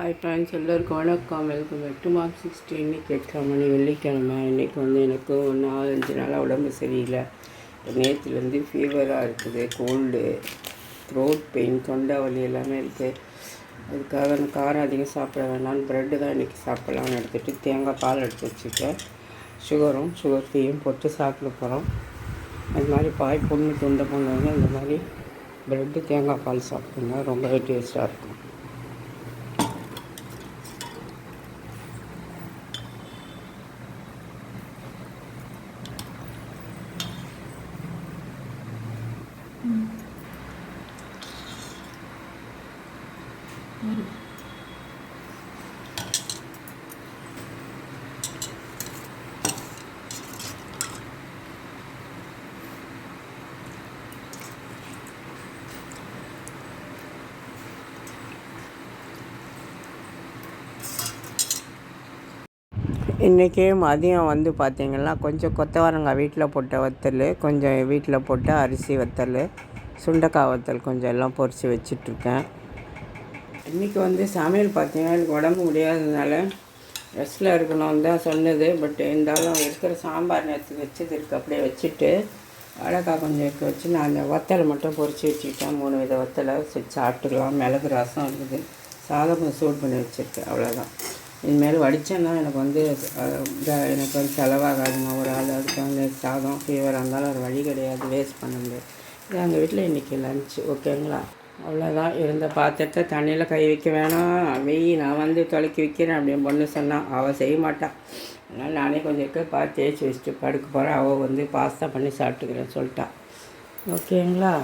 Hi friends எல்லோருக்கும் வணக்கம். Welcome back to Mark sixty இன்னைக்கு எட்டாம் மணி வெள்ளிக்கிழமை. இன்றைக்கி வந்து எனக்கு ஒரு அஞ்சு நாளாக உடம்பு சரியில்லை. நேற்றுலேருந்து ஃபீவராக இருக்குது கோல்டு த்ரோட் பெயின் தொண்டை வலி எல்லாமே இருக்குது அதுக்காக நான் காரம் அதிகம் சாப்பிட வேணாம்னு ப்ரெட்டு தான் இன்றைக்கி சாப்பிட்லாம்னு எடுத்துகிட்டு தேங்காய் பால் எடுத்து வச்சுருக்கேன். சுகரும் சுகர் ஃப்ரீயும் போட்டு சாப்பிட போகிறோம் அது மாதிரி பாய் பொண்ணு தொண்டை பொண்ணு வந்து இந்த மாதிரி ப்ரெட்டு தேங்காய் பால் சாப்பிடுங்க ரொம்பவே டேஸ்ட்டாக இருக்கும். இன்றைக்கி மதியம் வந்து பார்த்திங்கன்னா கொஞ்சம் கொத்தவரங்காய் வீட்டில் போட்ட வத்தல் கொஞ்சம் வீட்டில் போட்ட அரிசி வத்தல் சுண்டக்காய் வத்தல் கொஞ்சம் எல்லாம் பொரித்து வச்சிட்ருக்கேன். இன்றைக்கி வந்து சமையல் பார்த்தீங்கன்னா எனக்கு உடம்பு முடியாததுனால ரெஸ்ட்டில் இருக்கணும்னு தான் சொன்னது. பட் இருந்தாலும் இருக்கிற சாம்பார் நேரத்துக்கு வச்சது இருக்குது அப்படியே வச்சுட்டு வாழைக்காய் கொஞ்சம் இருக்க வச்சு நான் அந்த வத்தலை மட்டும் பொரித்து வச்சுக்கிட்டேன். மூணு வித வத்தலை சாப்பிட்டுக்கலாம். மிளகு ரசம் இருக்குது சாதம் கொஞ்சம் சூட் பண்ணி வச்சுருக்கேன். அவ்வளோதான் இனிமேல் வடித்தேன்னா எனக்கு வந்து எனக்கு வந்து செலவாகாதுங்க. ஒரு ஆள் அதுக்கு வந்து சாதம் ஃபீவராக இருந்தாலும் ஒரு வழி கிடையாது. வேஸ்ட் பண்ண முடியாது. இது எங்கள் வீட்டில் இன்றைக்கி லஞ்சு ஓகேங்களா அவ்வளோதான் இருந்த பாத்திரத்தை தண்ணியில் கை வைக்க வேணாம். வெய் நான் வந்து தொலைக்கி வைக்கிறேன் அப்படின்னு பொண்ணு சொன்னான் அவள் செய்ய மாட்டான் அதனால் நானே கொஞ்சம் இருக்க பார்த்து தேய்ச்சி வச்சுட்டு படுக்க போகிறேன் அவள் வந்து பாஸ்தா பண்ணி சாப்பிட்டுக்கிறேன்னு சொல்லிட்டான் ஓகேங்களா?